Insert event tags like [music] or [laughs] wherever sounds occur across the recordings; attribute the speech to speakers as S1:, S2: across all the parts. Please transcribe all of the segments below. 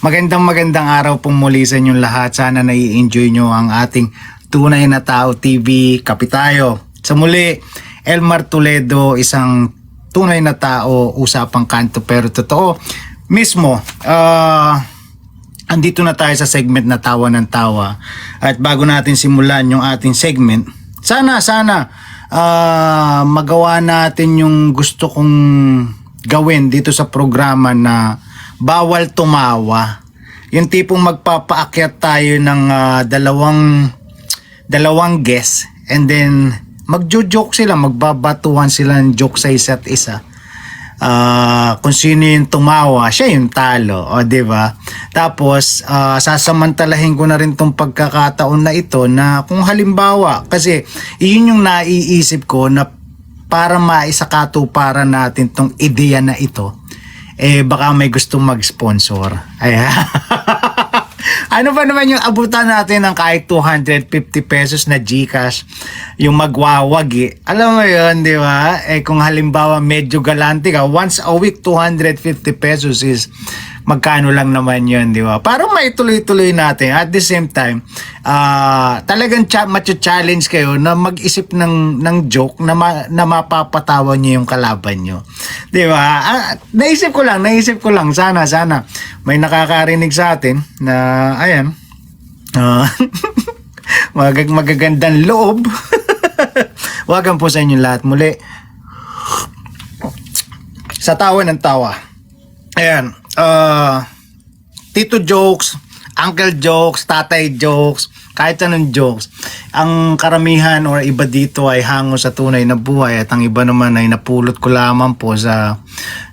S1: Magandang magandang araw pong muli sa inyong lahat. Sana nai-enjoy nyo ang ating Tunay na Tao TV Kapitayo. Sa muli, Elmar Toledo, isang tunay na tao, usapang kanto pero totoo. Mismo, ah... andito na tayo sa segment na tawa ng tawa. At bago natin simulan yung ating segment, sana, sana, ah, magawa natin yung gusto kong gawin dito sa programa na bawal tumawa. Yung tipong magpapaakyat tayo ng ah, dalawang dalawang guest and then magjo-joke sila, magbabatuhan sila ng joke sa isa't isa ah kung sino yung tumawa, siya yung talo, o di ba? Tapos ah, sasamantalahin ko na rin tong pagkakataon na ito na kung halimbawa kasi iyon yung naiisip ko na para maisakatuparan natin tong ideya na ito eh baka may gustong mag-sponsor. Ayan. [laughs] ano ba naman yung abutan natin ng kahit 250 pesos na Gcash yung magwawagi. Alam mo yun, di ba? Eh kung halimbawa medyo galante ka, once a week 250 pesos is magkano lang naman yun, di ba? Para maituloy-tuloy natin. At the same time, ah talagang cha- challenge kayo na mag-isip ng, ng joke na, ma- na mapapatawa niyo yung kalaban nyo. Di ba? Ah, naisip ko lang, naisip ko lang. Sana, sana may nakakarinig sa atin na, ayan, ah, [laughs] magag magagandang loob. [laughs] Wagan po sa inyo lahat muli. Sa tawa ng tawa. Ayan. Uh, tito jokes, uncle jokes, tatay jokes, kahit anong jokes. Ang karamihan or iba dito ay hango sa tunay na buhay at ang iba naman ay napulot ko lamang po sa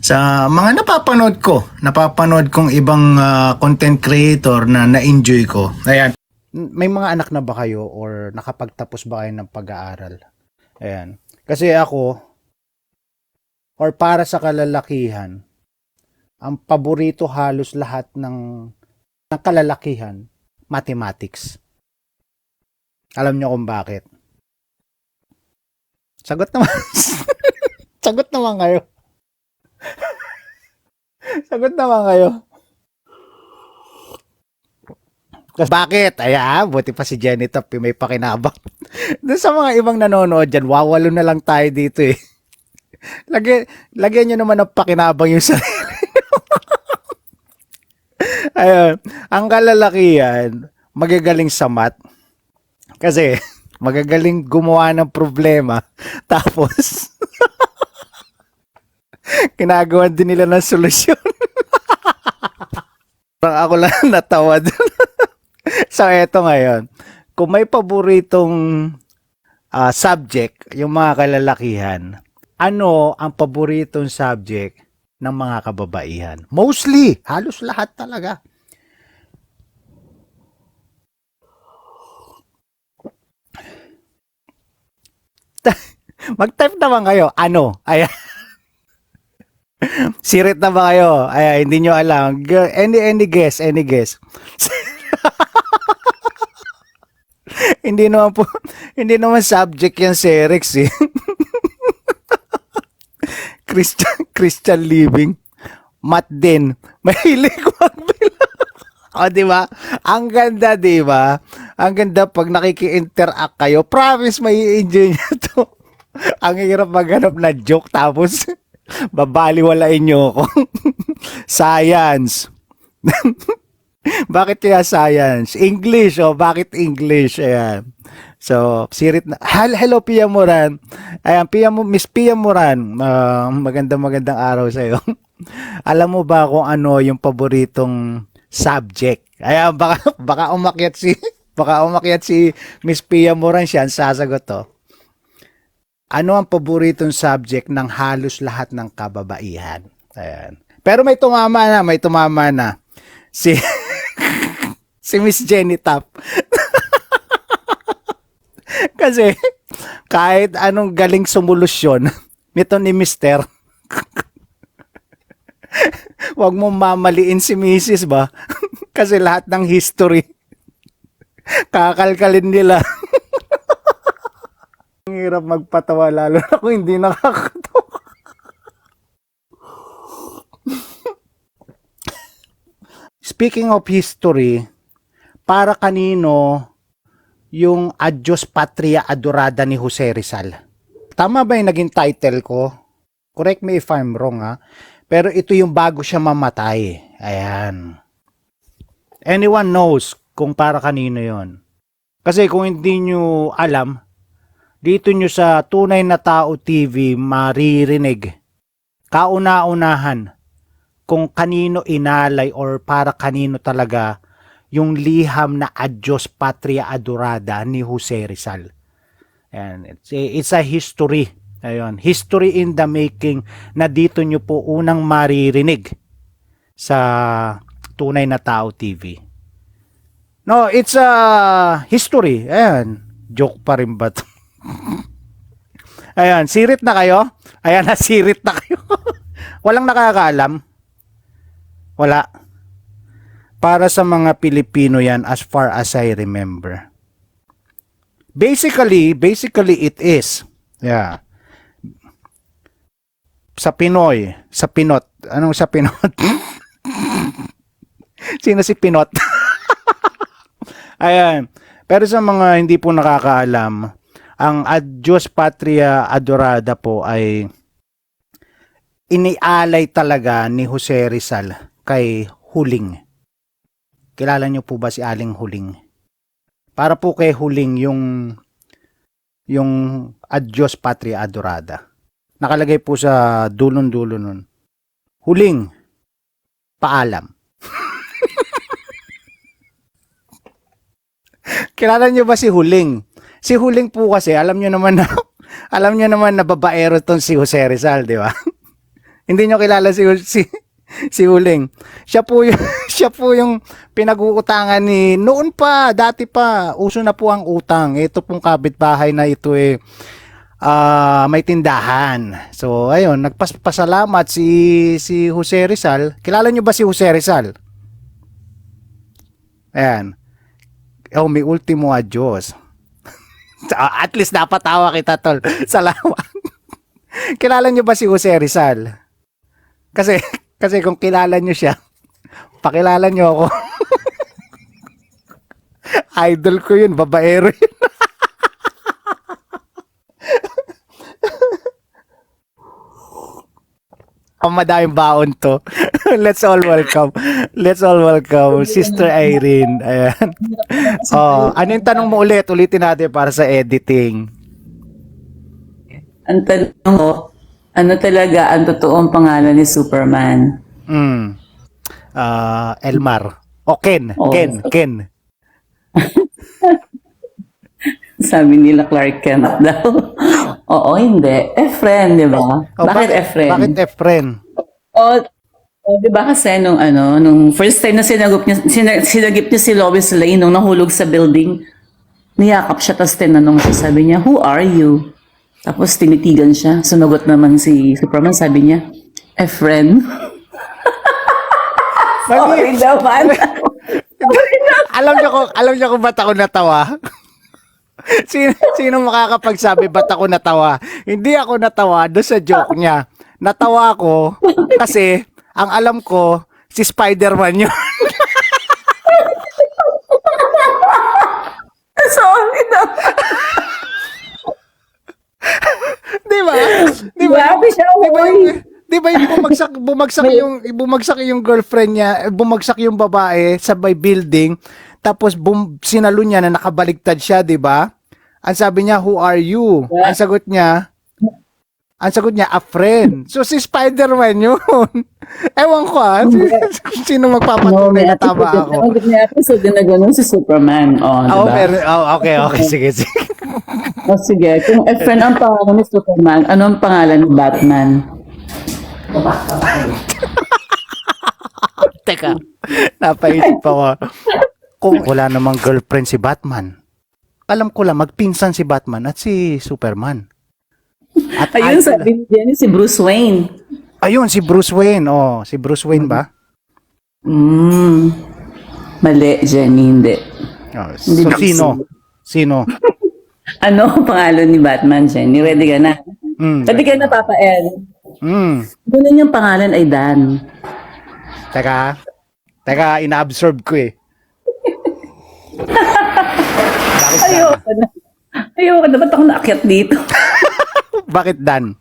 S1: sa mga napapanood ko. Napapanood kong ibang ah, content creator na na-enjoy ko. Ayan. May mga anak na ba kayo or nakapagtapos ba kayo ng pag-aaral? Ayan. Kasi ako, or para sa kalalakihan, ang paborito halos lahat ng, ng kalalakihan, mathematics. Alam nyo kung bakit? Sagot naman. [laughs] Sagot naman kayo. [laughs] Sagot naman kayo. Kasi bakit? Ay, ah, buti pa si Jenny Top, may pakinabang. [laughs] Doon sa mga ibang nanonood dyan, wawalo na lang tayo dito eh. Lagyan, lagyan nyo naman ng pakinabang yung sarili. Ayun. Ang kalalakihan, magagaling sa math. Kasi, [laughs] magagaling gumawa ng problema. [laughs] Tapos, [laughs] kinagawa din nila ng solusyon. Parang ako lang natawa dun. so, eto ngayon. Kung may paboritong ah, subject, yung mga kalalakihan, ano ang paboritong subject ng mga kababaihan? Mostly, halos lahat talaga. [laughs] Mag-type naman kayo. Ano? Ayan. [laughs] Sirit na ba kayo? Ay, hindi nyo alam. Any, any guess, any guess. [laughs] hindi naman po, hindi naman subject yan si Rex eh. Christian, [laughs] Christian living. Mat din. [laughs] Mahilig magbilang. o, di ba? Ang ganda, di ba? Ang ganda pag nakiki-interact kayo. Promise, may enjoy nyo [laughs] to. Ang hirap maghanap na joke tapos babaliwalain nyo ako. Science. bakit kaya science? English, oh, bakit English? Ayan. So, sirit na. Hel- Hello, Pia Moran. Ayan, Pia, Miss Pia Moran. Uh, magandang magandang araw sa iyo. [laughs] Alam mo ba kung ano yung paboritong subject? Ayan, baka, [laughs] baka umakyat si [laughs] baka umakyat si Miss Pia Moran siya sasagot to. Ano ang paboritong subject ng halos lahat ng kababaihan? Ayan. Pero may tumama na, may tumama na. Si si Miss Jenny Tap. Kasi [laughs] kahit anong galing sumulusyon [laughs] nito ni Mister, [laughs] wag mo mamaliin si Mrs. ba? Kasi lahat ng history, kakalkalin nila. Ang hirap magpatawa lalo na kung hindi nakakatawa. speaking of history, para kanino yung Adios Patria Adorada ni Jose Rizal? Tama ba yung naging title ko? Correct me if I'm wrong ha. Pero ito yung bago siya mamatay. Ayan. Anyone knows kung para kanino yon? Kasi kung hindi nyo alam, dito nyo sa Tunay na Tao TV maririnig kauna-unahan kung kanino inalay or para kanino talaga yung liham na Adios Patria Adorada ni Jose Rizal. And it's it's a history. Ayun, history in the making na dito nyo po unang maririnig sa Tunay na Tao TV. No, it's a history. Ayan, joke pa rin ba to? [laughs] Ayan, sirit na kayo? Ayan, nasirit na kayo. [laughs] Walang nakakaalam. Wala. Para sa mga Pilipino yan as far as I remember. Basically, basically it is. Yeah. Sa Pinoy, sa Pinot. Anong sa Pinot? [laughs] Sino si Pinot? [laughs] Ayan. Pero sa mga hindi po nakakaalam, ang Adios Patria Adorada po ay inialay talaga ni Jose Rizal kay Huling. Kilala niyo po ba si Aling Huling? Para po kay Huling yung yung Adios Patria Adorada. Nakalagay po sa dulon-dulo nun. Huling, paalam. [laughs] Kilala niyo ba si Huling? Si Huling po kasi, alam niyo naman na [laughs] alam niyo naman na babaero tong si Jose Rizal, di ba? [laughs] Hindi niyo kilala si si si Huling. Siya po yung siya po yung pinag-uutangan ni noon pa, dati pa, uso na po ang utang. Ito pong kapitbahay na ito eh ah, may tindahan. So ayun, nagpasalamat si si Jose Rizal. Kilala niyo ba si Jose Rizal? Ayan. Oh, may ultimo adios. [laughs] At least napatawa kita, tol. [laughs] Salamat. [laughs] kilala niyo ba si Jose Rizal? Kasi, kasi kung kilala niyo siya, pakilala niyo ako. [laughs] Idol ko yun, babaero yun. [laughs] Ang madaming baon to. [laughs] Let's all welcome. Let's all welcome Sister Irene. Ayan. Oh, ano yung tanong mo ulit? Ulitin natin para sa editing.
S2: Ang tanong mo, ano talaga ang totoong pangalan ni Superman?
S1: Mm. Ah, Elmar. O Ken.
S2: Oh.
S1: Ken. Ken. [laughs]
S2: Sabi nila Clark Kent daw. [laughs] Oo, hindi. Efren, di ba?
S1: Oh,
S2: bakit Efren?
S1: Bakit Efren?
S2: O, o, di ba kasi nung ano, nung first time na sinagip niya, sina- sinagip niya si Lois Lane nung nahulog sa building, niyakap siya, tapos tinanong siya, sabi niya, who are you? Tapos tinitigan siya, sumagot naman si Superman, sabi niya, Efren. [laughs] Sorry naman. [laughs]
S1: alam niyo ko, alam niyo kung ba't ako natawa? [laughs] sino, sino makakapagsabi ba't ako natawa? Hindi ako natawa doon sa joke niya. Natawa ako kasi ang alam ko si Spider-Man yun. [laughs]
S2: Sorry naman.
S1: Di ba? Di ba?
S2: Grabe siya,
S1: Di ba yung, di ba yung bumagsak, bumagsak yung, bumagsak yung girlfriend niya, eh, bumagsak yung babae sa may building, tapos bum, sinalo niya na nakabaligtad siya, di ba? Ang sabi niya, who are you? Ang sagot niya, ang sagot niya, a friend. So, si Spider-Man yun. [laughs] Ewan ko ah. Sino magpapatunay na tama ako?
S2: Ang niya episode na gano'n si Superman. Oh,
S1: Oh,
S2: diba?
S1: pero, oh, okay, okay. [laughs] Sige, sige.
S2: O sige, kung Efren ang pangalan ni Superman, ano ang pangalan ni Batman?
S1: Teka, napaisip ako. Kung wala namang girlfriend si Batman, alam ko lang, magpinsan si Batman at si Superman. At
S2: Ayun,
S1: idol-
S2: sabi ni Jenny, si Bruce Wayne.
S1: Ayun, si Bruce Wayne. Oh, si Bruce Wayne ba?
S2: Mm. Mali, Jenny, hindi.
S1: Oh,
S2: Hindi
S1: so, sino? Sino? [laughs]
S2: Ano ang pangalan ni Batman, Jenny? Ready ka na?
S1: Mm.
S2: Ready ka na, Papa L?
S1: Mm.
S2: Doon niyang pangalan ay Dan.
S1: Teka. Teka, ina-absorb ko eh.
S2: Ayoko na. Ayoko na. Ba't ako naakyat dito? [laughs]
S1: Bakit Dan?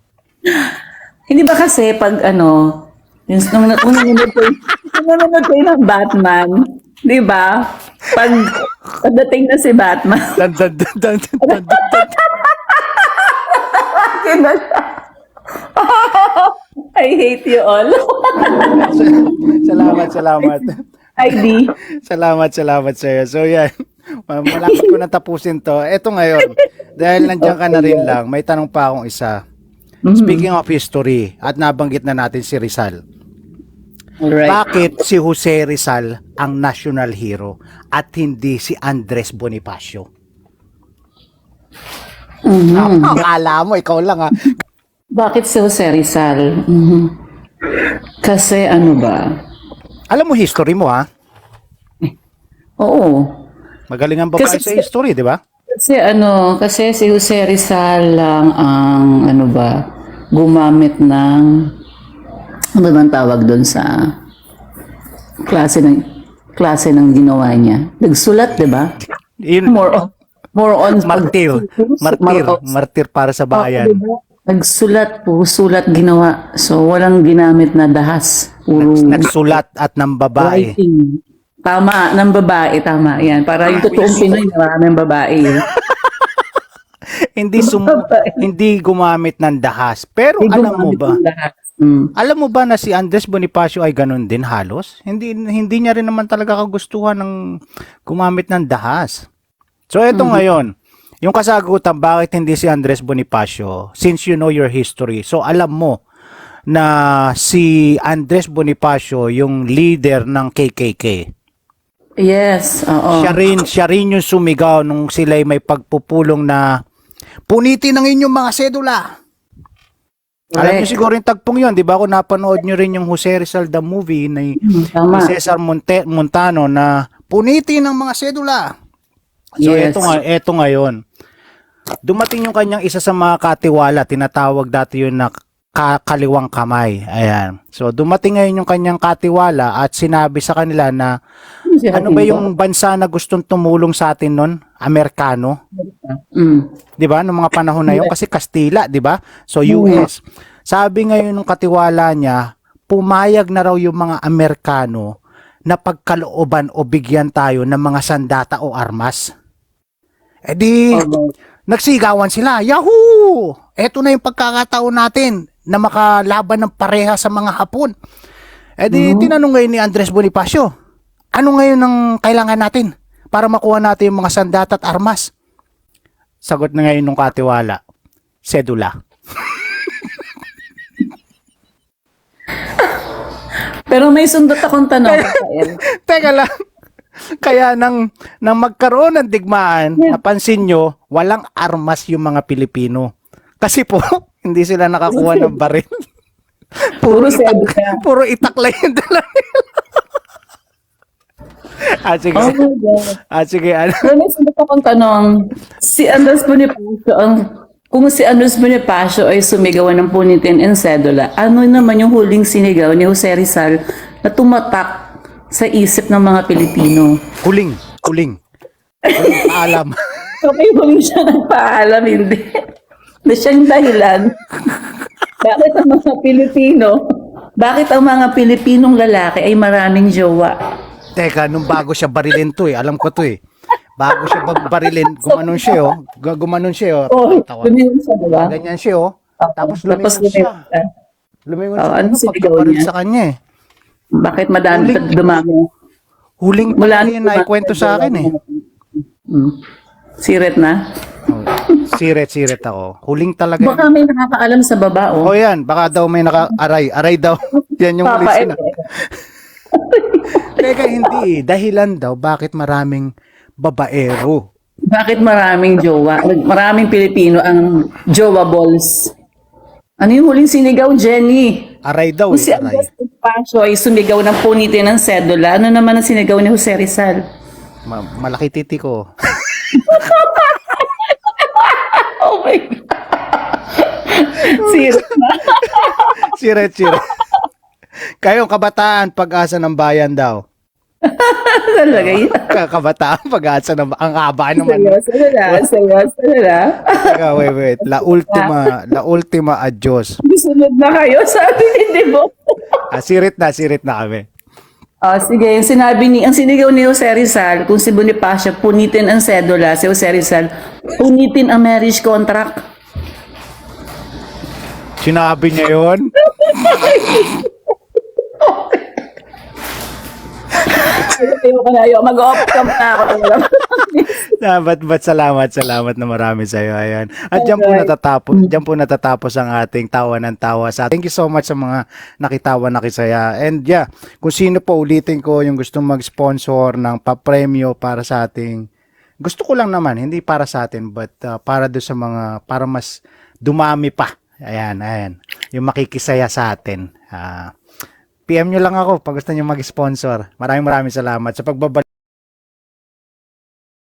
S2: Hindi ba kasi pag ano, yung nung, nung nanonood kayo, nung nanonood kayo ng Batman, di ba? Pag pagdating na si Batman,
S1: Dan, dan, dan, dan, dan, dan, dan.
S2: Akin na siya. [laughs] I hate you all. [laughs]
S1: Salamat, salamat.
S2: ID.
S1: Salamat, salamat sa'yo. So yan, malapit ko na tapusin to. Eto ngayon, dahil nandiyan ka na rin lang, may tanong pa akong isa. Speaking of history, at nabanggit na natin si Rizal.
S2: Alright.
S1: Bakit si Jose Rizal ang national hero at hindi si Andres Bonifacio?
S2: Mhm. [laughs]
S1: Akala mo, ikaw lang ha.
S2: Bakit si Jose Rizal? Mhm. Kasi ano ba?
S1: Alam mo history mo ha?
S2: Oo.
S1: Magaling ang babae sa history, di ba?
S2: Kasi ano, kasi si Jose Rizal lang ang ano ba, gumamit ng ano bang tawag doon sa klase ng klase ng ginawa niya. Nagsulat, 'di ba?
S1: Yun,
S2: More on more on
S1: martir. Martir. Martir para sa bayan.
S2: diba? Nagsulat po, sulat ginawa. So walang ginamit na dahas. Puro
S1: Nagsulat at ng babae.
S2: writing. Tama, ng babae, tama. Yan, para yung totoong Pinoy, maraming babae. eh. [laughs]
S1: hindi sum- hindi gumamit ng dahas. Pero
S2: Hindi
S1: alam mo ba?
S2: ng. Mm.
S1: Alam mo ba na si Andres Bonifacio ay ganun din halos? Hindi hindi niya rin naman talaga kagustuhan ng gumamit ng dahas. So eto ngayon, yung kasagutan bakit hindi si Andres Bonifacio since you know your history. So alam mo na si Andres Bonifacio yung leader ng KKK.
S2: Yes, oo.
S1: Siya rin, siya rin yung sumigaw nung sila'y may pagpupulong na punitin ang inyong mga sedula. Alam niyo
S2: Correct.
S1: siguro yung tagpong yun, di ba? Kung napanood niyo rin yung Jose Rizal the movie ni,
S2: Mm, Tama.
S1: ni Cesar Monte, Montano na punitin ang mga sedula. So
S2: Yes.
S1: eto nga, eto ngayon. Dumating yung kanyang isa sa mga katiwala, tinatawag dati yun na ka- kaliwang kamay. Ayan. So dumating ngayon yung kanyang katiwala at sinabi sa kanila na
S2: Si
S1: ano ba yung bansa na gustong tumulong sa atin nun? Amerikano?
S2: Mm.
S1: 'Di ba? Noong mga panahon na yun kasi Kastila, 'di ba? So US. Sabi ngayon ng katiwala niya, pumayag na raw yung mga Amerikano na pagkalooban o bigyan tayo ng mga sandata o armas. Eh di, nagsigawan sila. Yahoo! Eto na yung pagkakataon natin na makalaban ng pareha sa mga Hapon. Eh di, tinanong ngayon ni Andres Bonifacio, ano ngayon ang kailangan natin para makuha natin yung mga sandata at armas? Sagot na ngayon nung katiwala, sedula.
S2: Pero may sundot akong tanong, Rafael. [laughs]
S1: Teka lang. [laughs] Kaya nang, nang magkaroon ng digmaan, napansin nyo, walang armas yung mga Pilipino. Kasi po, [laughs] hindi sila nakakuha ng [laughs] baril.
S2: Puro
S1: itak,
S2: sedula.
S1: puro itak lang yung dala nila. ah, sige.
S2: Oh my God.
S1: Ah, sige. Ano?
S2: Pero may sundot akong tanong. Si Andres Bonifacio, ang, kung si Andres Bonifacio ay sumigawan ng punitin and sedula, ano naman yung huling sinigaw ni Jose Rizal na tumatak sa isip ng mga Pilipino?
S1: Kuling. Kuling. Kuling paalam.
S2: So may huli siya nagpaalam, hindi. Na siyang dahilan. bakit ang mga Pilipino, bakit ang mga Pilipinong lalaki ay maraming jowa?
S1: Teka, nung bago siya barilin to eh. Alam ko to eh. Bago siya barilin, gumanon siya oh. Gu- Gumanon siya oh.
S2: Oh,
S1: Tawa.
S2: lumingon siya, diba?
S1: Ganyan siya oh. Tapos lumingon siya.
S2: lumingon siya.
S1: Lumingon
S2: Oh,
S1: siya.
S2: ano
S1: Ano
S2: sinigaw
S1: pagkabaril
S2: niya?
S1: sa kanya eh.
S2: Bakit madami
S1: Huling-
S2: dumami?
S1: Huling
S2: Mula
S1: talaga yun naikwento sa akin eh.
S2: Hmm. Siret na?
S1: Oh, siret, siret ako. Huling talaga yun.
S2: Baka may nakakaalam sa baba,
S1: Oh
S2: oh.
S1: yan, baka daw may naka-aray. Aray daw. [laughs] yan yung
S2: Papa,
S1: sina. [laughs] Teka, hindi eh. Dahilan daw bakit maraming babaero.
S2: Bakit maraming jowa? Maraming Pilipino ang jowa balls. Ano yung huling sinigaw, Jenny?
S1: Aray daw
S2: Kung
S1: eh, aray.
S2: Pasio ay sumigaw ng punitin ng sedula, ano naman ang sinigaw ni Jose Rizal?
S1: Ma- malaki titi ko. [laughs]
S2: Oh my God. Siret na.
S1: siret, siret. Kayong kabataan, pag-asa ng bayan daw. [laughs]
S2: Talaga yun.
S1: Kakabataan pag-asa na ang haba naman.
S2: Seryoso na lang. Seryoso na lang.
S1: Teka, wait, wait. La [laughs] ultima, la ultima adios.
S2: Sunod na kayo, [laughs] sabi ni Debo.
S1: Ah, sirit na, sirit na kami.
S2: Oh, sige, yung sinabi ni, ang sinigaw ni Jose Rizal, kung si Bonifacio punitin ang sedula, si Jose Rizal, punitin ang marriage contract.
S1: Sinabi niya yon.
S2: Ayoko na, ayoko. Mag-off cam na ako.
S1: Salamat, but salamat, salamat na marami sa iyo. Ayan. At diyan po natatapos, diyan po natatapos ang ating tawa ng tawa sa. Thank you so much sa mga nakitawa nakisaya. And yeah, kung sino po ulitin ko yung gustong mag-sponsor ng papremyo para sa ating gusto ko lang naman, hindi para sa atin, but uh, para do sa mga, para mas dumami pa. Ayan, ayan. Yung makikisaya sa atin. Ah, PM nyo lang ako pag gusto nyo mag-sponsor. Maraming maraming salamat sa pagbabalik.